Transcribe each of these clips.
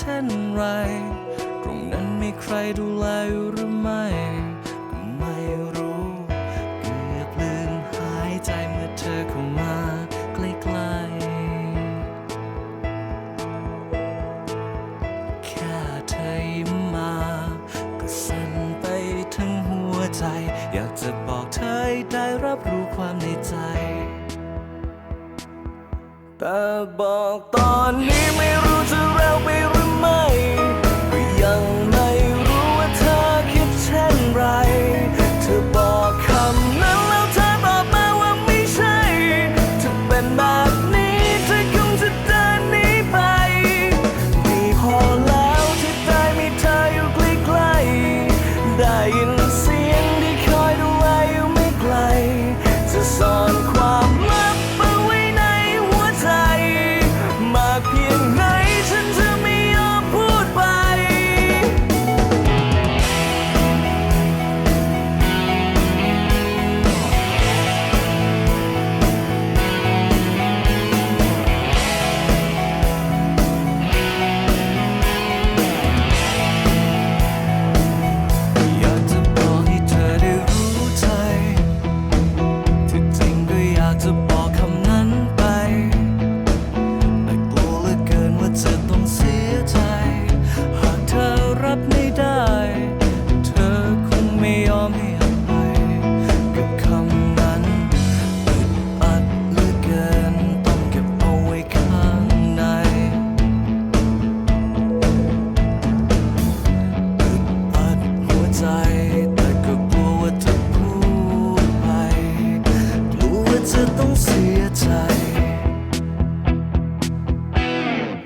ช่นไร ตรงนั้นไมีใครดูแลหรือไม่ก็ไม่รู้ เกือบลืมหายใจเมื่อเธอเข้ามาใกล้ๆ แค่เธอยิ้มมา ก็สั่นไปทั้งหัวใจ อยากจะบอกเธอได้รับรู้ความในใจแต่บอกตอนนี้ไม่รู้จะ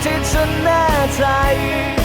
天真的在于。